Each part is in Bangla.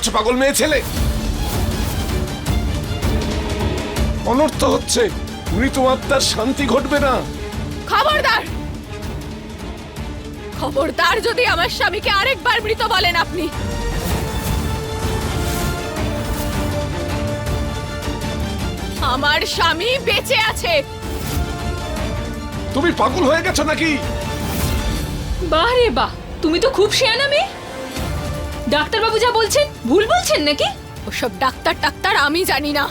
করছ পাগল মেয়ে ছেলে? অনর্থ হচ্ছে মৃত আত্মার শান্তি ঘটবে না। খবরদার! খবরদার যদি আমার স্বামীকে আরেকবার মৃত বলেন আপনি। আমার স্বামী বেঁচে আছে। তুমি পাগল হয়ে গেছো নাকি? বাহ রে বাহ তুমি তো খুব শেয়ানা মেয়ে। ডাক্তারবাবু যা বলছেন ভুল বলছেন নাকি? ওসব ডাক্তার টাক্তার আমি জানি না।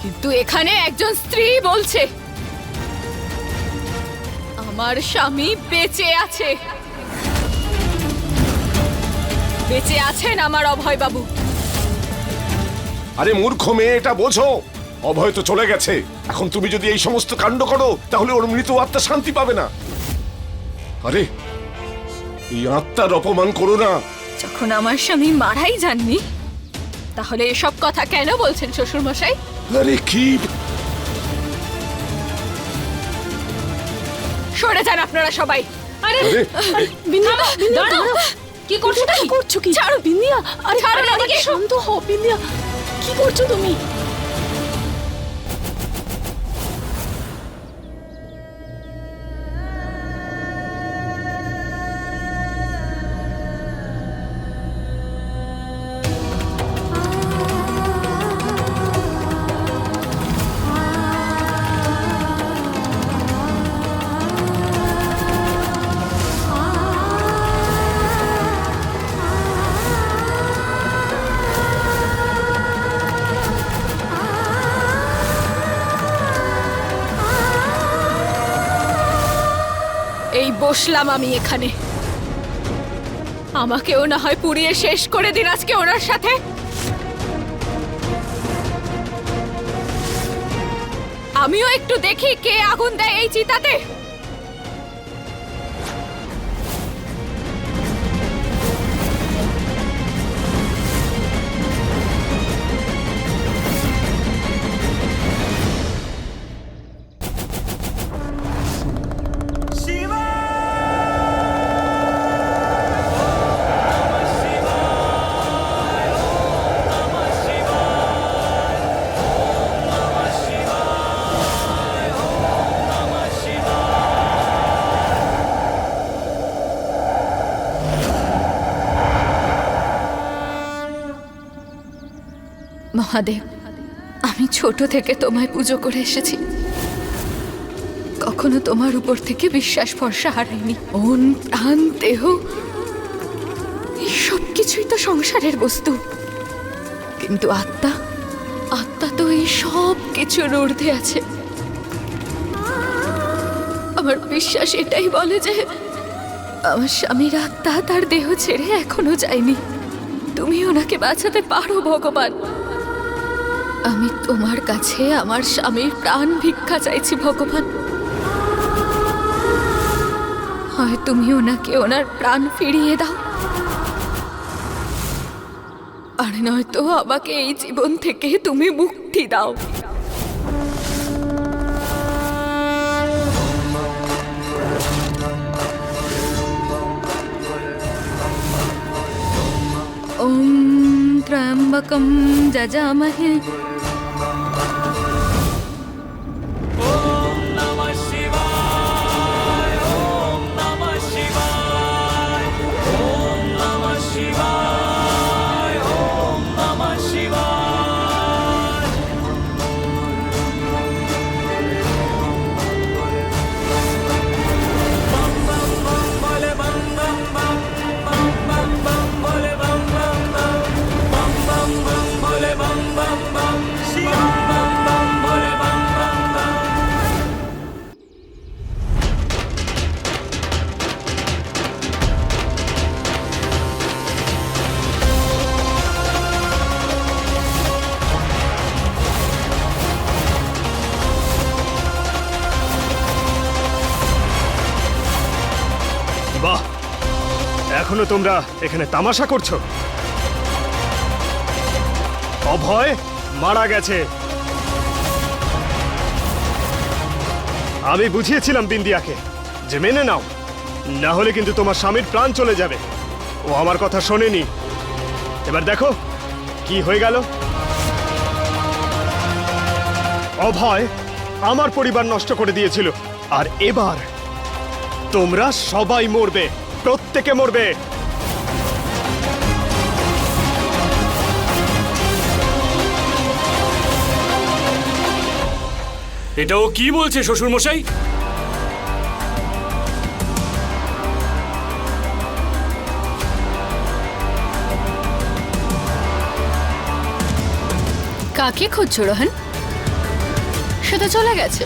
কিন্তু এখানে একজন স্ত্রী বলছে আমার স্বামী বেঁচে আছে। বেঁচে আছেন আমার অভয় বাবু আরে মূর্খ মেয়ে এটা বোঝো। অভয় তো চলে গেছে। এখন তুমি যদি এই সমস্ত কাণ্ড করো তাহলে ওর মৃত আত্মা শান্তি পাবে না। আরে এই আত্মার অপমান করো না। যখন আমার স্বামী মারাই যাননি তাহলে এসব কথা কেন বলছেন শ্বশুর মশাই আরে কি? সরে যান আপনারা সবাই। আরে বিন্দিয়া দাঁড়াও কি করছ তুমি? করছ কি? ছাড়ো বিন্দিয়া আরে ছাড়ো আমাকে শান্ত হও বিন্দিয়া কি করছ তুমি? বসলাম আমি এখানে। আমাকেও না হয় পুড়িয়ে শেষ করে দিন আজকে ওনার সাথে। আমিও একটু দেখি কে আগুন দেয় এই চিতাতে। মহাদেব, আমি ছোট থেকে তোমায় পুজো করে এসেছি। কখনো তোমার উপর থেকে বিশ্বাস ভরসা হারাইনি। মন, প্রাণ, দেহ সব কিছুই তো সংসারের বস্তু। কিন্তু আত্মা আত্মা তো এই সব কিছুর ঊর্ধ্বে আছে। আমার বিশ্বাস এটাই বলে যে, আমার স্বামীর আত্মা তার দেহ ছেড়ে এখনও যায়নি। তুমি ওনাকে বাঁচাতে পারো, ভগবান। আমি তোমার কাছে আমার স্বামীর প্রাণ ভিক্ষা চাইছি, ভগবান। হয় তুমি ওনাকে ওনার প্রাণ ফিরিয়ে দাও। আর নয়তো আমাকে এই জীবন থেকে তুমি মুক্তি দাও। ॐ त्र्यम्बकं जजामहे। তোমরা এখানে তামাশা করছ? অভয় মারা গেছে। আমি বুঝিয়েছিলাম বিন্দিয়াকে যে মেনে নাও, না হলে কিন্তু তোমার স্বামীর প্রাণ চলে যাবে। ও আমার কথা শোনেনি। এবার দেখো, কি হয়ে গেল? অভয় আমার পরিবার নষ্ট করে দিয়েছিল, আর এবার তোমরা সবাই মরবে, প্রত্যেকে মরবে। এটা ও কি বলছে শ্বশুর মশাই কাকে খুঁজছো রোহন? সেটা চলে গেছে।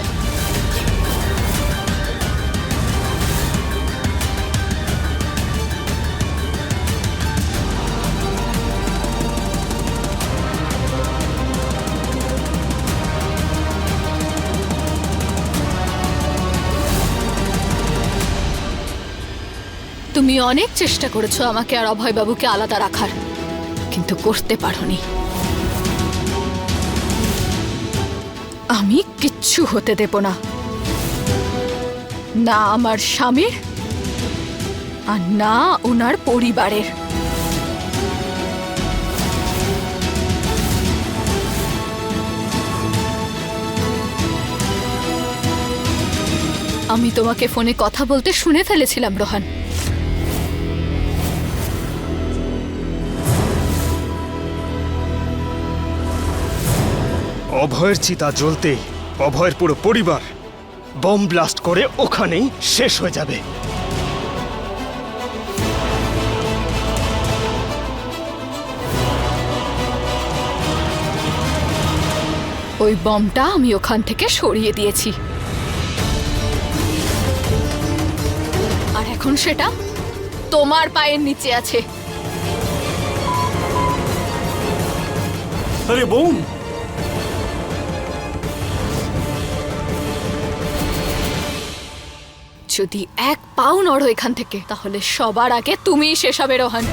তুমি অনেক চেষ্টা করেছ আমাকে আর অভয়বাবুকে আলাদা রাখার, কিন্তু করতে পারোনি। আমি কিচ্ছু হতে দেব না। না আমার স্বামীর, আর না ওনার পরিবারের। আমি তোমাকে ফোনে কথা বলতে শুনে ফেলেছিলাম, রোহান। অভয়ের চিতা জ্বলতে অভয়ের পুরো পরিবার বম ব্লাস্ট করে ওখানেই শেষ হয়ে যাবে। ওই বমটা আমি ওখান থেকে সরিয়ে দিয়েছি। আর এখন সেটা তোমার পায়ের নিচে আছে। আরে বোম! যদি এক পাও নড়ো এখান থেকে, তাহলে সবার আগে তুমিই শেষ হবে, রোহান।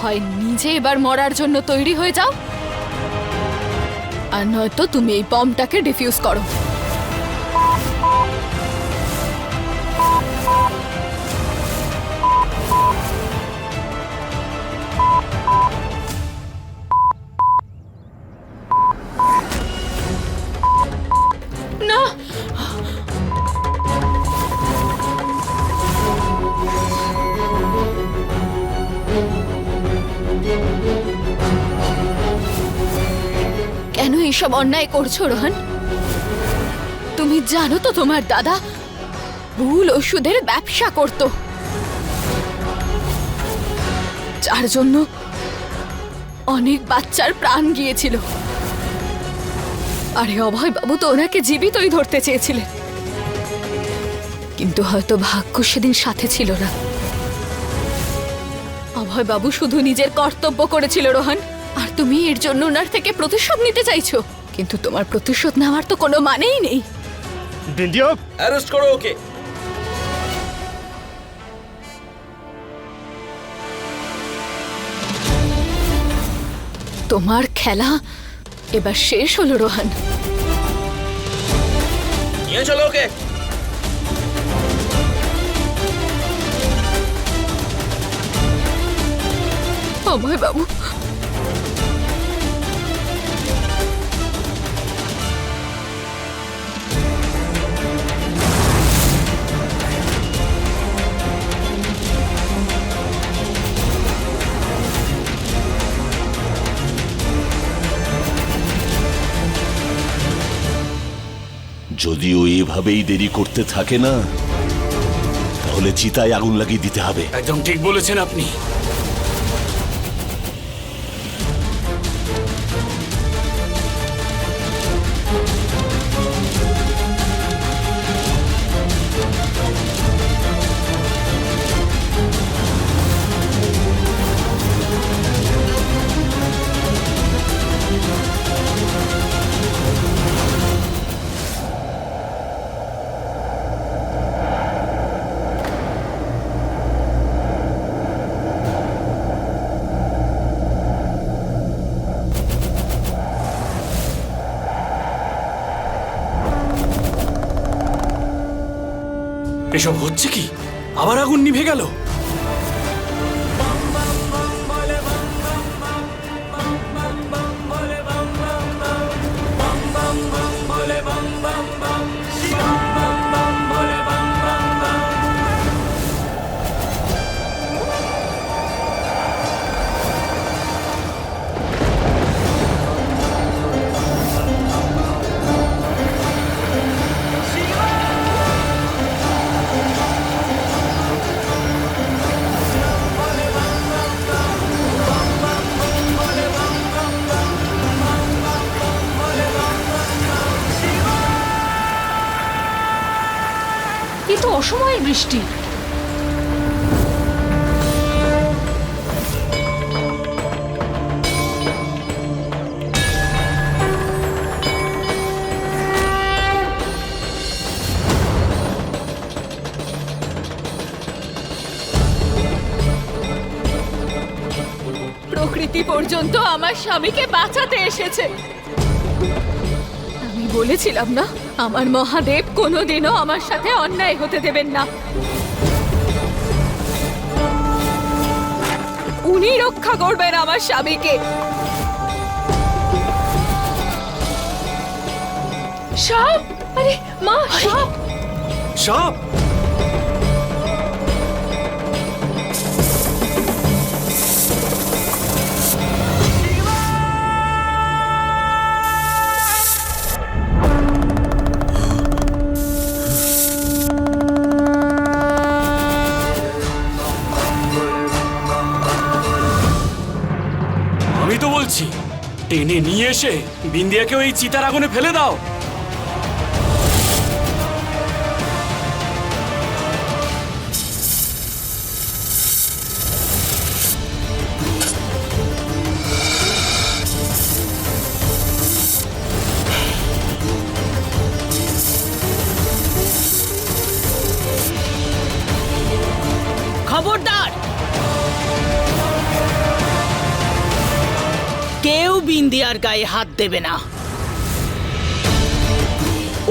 হয় নিজে এবার মরার জন্য তৈরি হয়ে যাও, আর নয়তো তুমি এই বমটাকে ডিফিউজ করো। এইসব অন্যায় করছ, রোহন? তুমি জানো তো তোমার দাদা ভুল ওষুধের ব্যবসা করত। যার জন্য অনেক বাচ্চার প্রাণ গিয়েছিল। আরে অভয় বাবু তো ওনাকে জীবিতই ধরতে চেয়েছিলেন। কিন্তু হয়তো ভাগ্য সেদিন সাথে ছিল না। অভয় বাবু শুধু নিজের কর্তব্য করেছিল, রোহন। আর তুমি এর জন্য ওনার থেকে প্রতিশোধ নিতে চাইছো। কিন্তু তোমার প্রতিশোধ নেওয়ার তো কোনো মানেই নেই। অ্যারেস্ট করো ওকে। তোমার খেলা এবার শেষ হলো রোহান। নিয়ে চলো ওকে। অভয় বাবু যদিও এভাবেই দেরি করতে থাকে না, তাহলে চিতায় আগুন লাগিয়ে দিতে হবে। একদম ঠিক বলেছেন আপনি। এসব হচ্ছে কি? আবার আগুন নিভে গেল? অসময়ের বৃষ্টি। প্রকৃতি পর্যন্ত আমার স্বামীকে বাঁচাতে এসেছে। বলেছিলাম না? আমার মহাদেব কোনোদিনও আমার সাথে অন্যায় হতে দেবেন না। উনি রক্ষা করবেন আমার স্বামীকে। সাপ! আরে মা সাপ! সাপ! তো বলছি টেনে নিয়ে এসে বিন্দিয়াকে ওই চিতার আগুনে ফেলে দাও। বিন্দিয়ার গায়ে হাত দেবে না।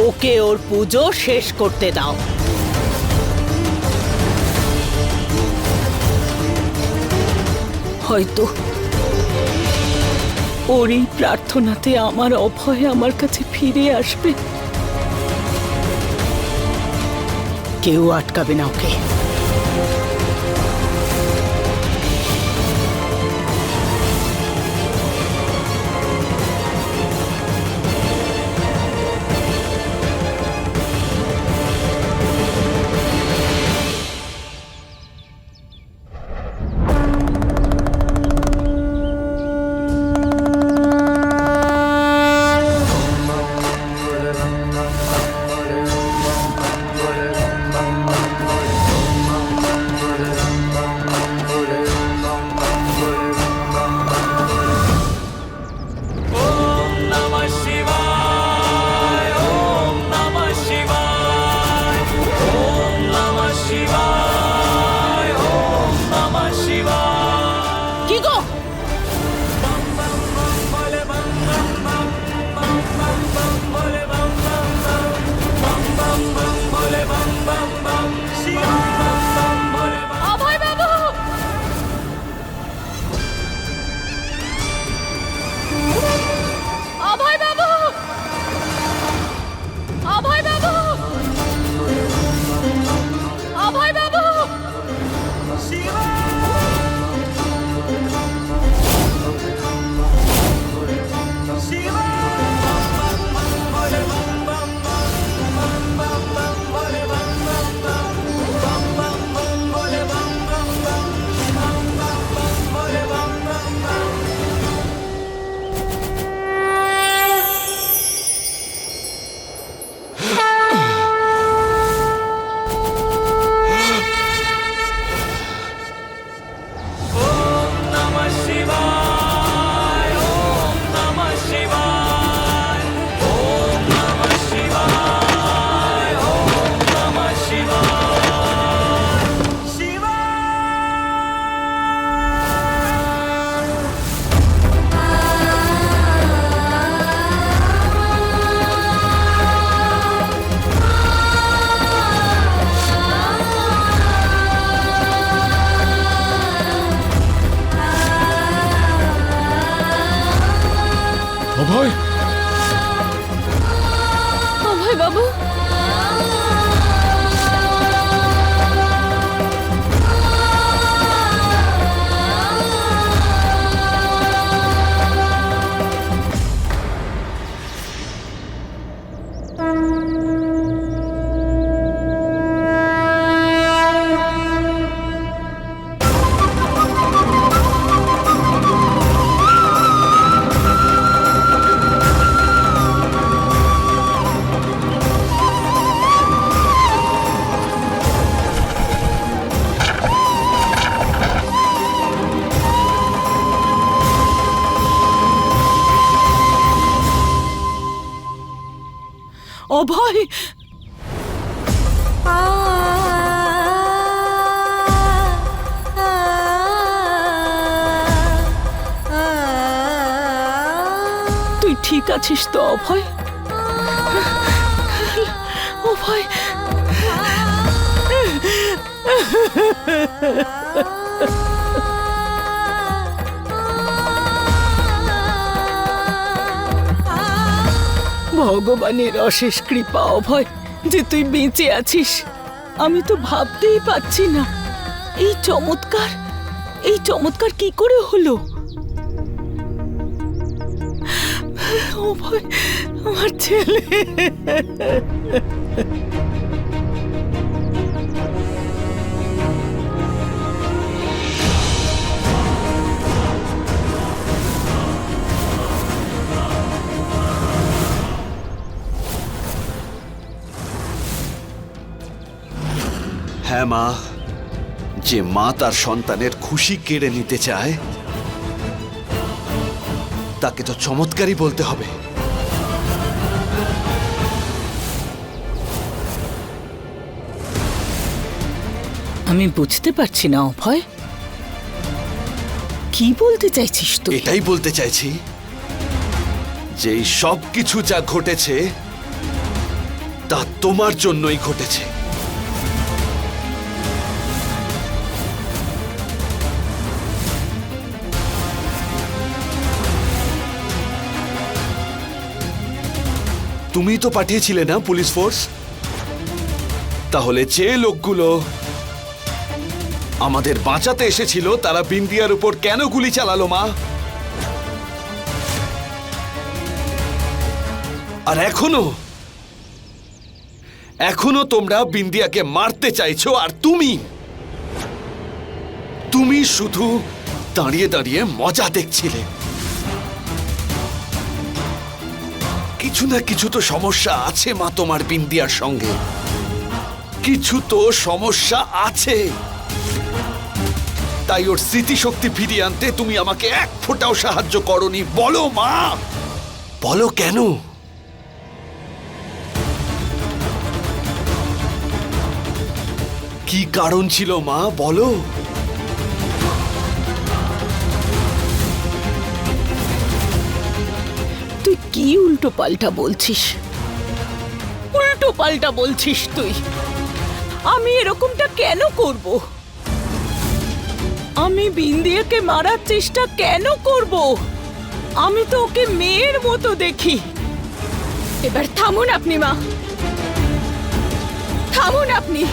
ওকে ওর পুজো শেষ করতে দাও। হয়তো ওর এই প্রার্থনাতে আমার অভয় আমার কাছে ফিরে আসবে। কেউ আটকাবে না ওকে। অভয় তুই ঠিক আছিস তো অভয় অভয় ভগবানের অশেষ কৃপা, অভয়, যে তুই বেঁচে আছিস। আমি তো ভাবতেই পাচ্ছি না। এই চমৎকার এই চমৎকার কি করে হলো? অভয়, আমার ছেলে। হ্যাঁ মা। যে মা তার সন্তানের খুশি কেড়ে নিতে চায় তাকে তো চমৎকারই বলতে হবে। আমি বুঝতে পারছি না অভয়। কি বলতে চাইছিস তুই? এটাই বলতে চাইছি যে সব কিছু যা ঘটেছে তা তোমার জন্যই ঘটেছে। তুমি তো পাঠিয়েছিলে না পুলিশ ফোর্স? তাহলে যে লোকগুলো আমাদের বাঁচাতে এসেছিল, তারা বিন্দিয়ার উপর কেন গুলি চালালো, মা? আর এখনও এখনও তোমরা বিন্দিয়াকে মারতে চাইছো, আর তুমি তুমি শুধু দাঁড়িয়ে দাঁড়িয়ে মজা দেখছিলে। কিছু না কিছু তো সমস্যা আছে মা তোমার বিন্দিয়ার সঙ্গে। কিছু তো সমস্যা আছে। তাই ওর স্মৃতিশক্তি ফিরিয়ে আনতে তুমি আমাকে এক ফোঁটাও সাহায্য করনি। বলো মা। বলো কেন? কি কারণ ছিল মা? বলো। কি উল্টো পাল্টা বলছিস? উল্টো পাল্টা বলছিস তুই। আমি এরকমটা কেন করব? আমি বিন্দিয়াকে মারার চেষ্টা কেন করব? আমি তো ওকে মেয়ের মতো দেখি। এবার থামুন আপনি, মা। থামুন আপনি।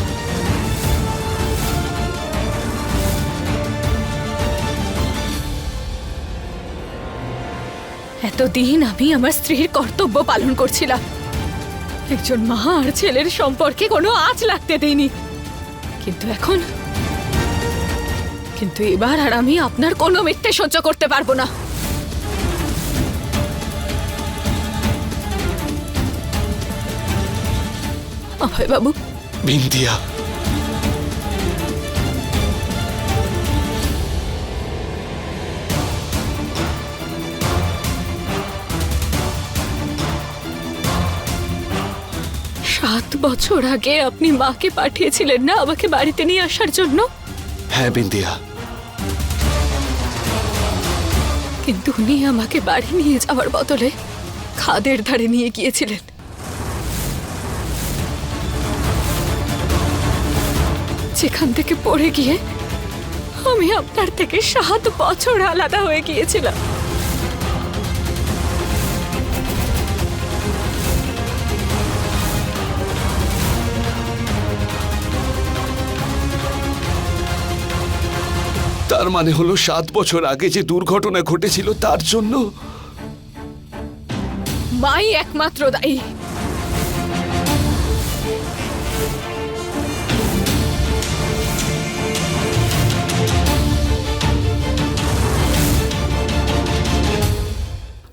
এতদিন আমি আমার স্ত্রীর কর্তব্য পালন করছিলাম। একজন মা আর ছেলের সম্পর্কে কোনো আঁচ লাগতে দেইনি। কিন্তু এখন, কিন্তু এবার আর আমি আপনার কোনো মিথ্যে সহ্য করতে পারব না। অভয় বাবু। বিন্দিয়া সাত বছর আগে আপনি মাকে পাঠিয়েছিলেন না আমাকে বাড়িতে নিয়ে আসার জন্য? হ্যাঁ বিন্দিয়া। কিন্তু উনি আমাকে বাড়ি নিয়ে যাওয়ার বদলে খাদের ধারে নিয়ে গিয়েছিলেন। যেখান থেকে পড়ে গিয়ে আমি আপনার থেকে সাত বছর আলাদা হয়ে গিয়েছিলাম। তার মানে হলো সাত বছর আগে যে দুর্ঘটনা ঘটেছিল তার জন্য? মাই একমাত্র দায়ী।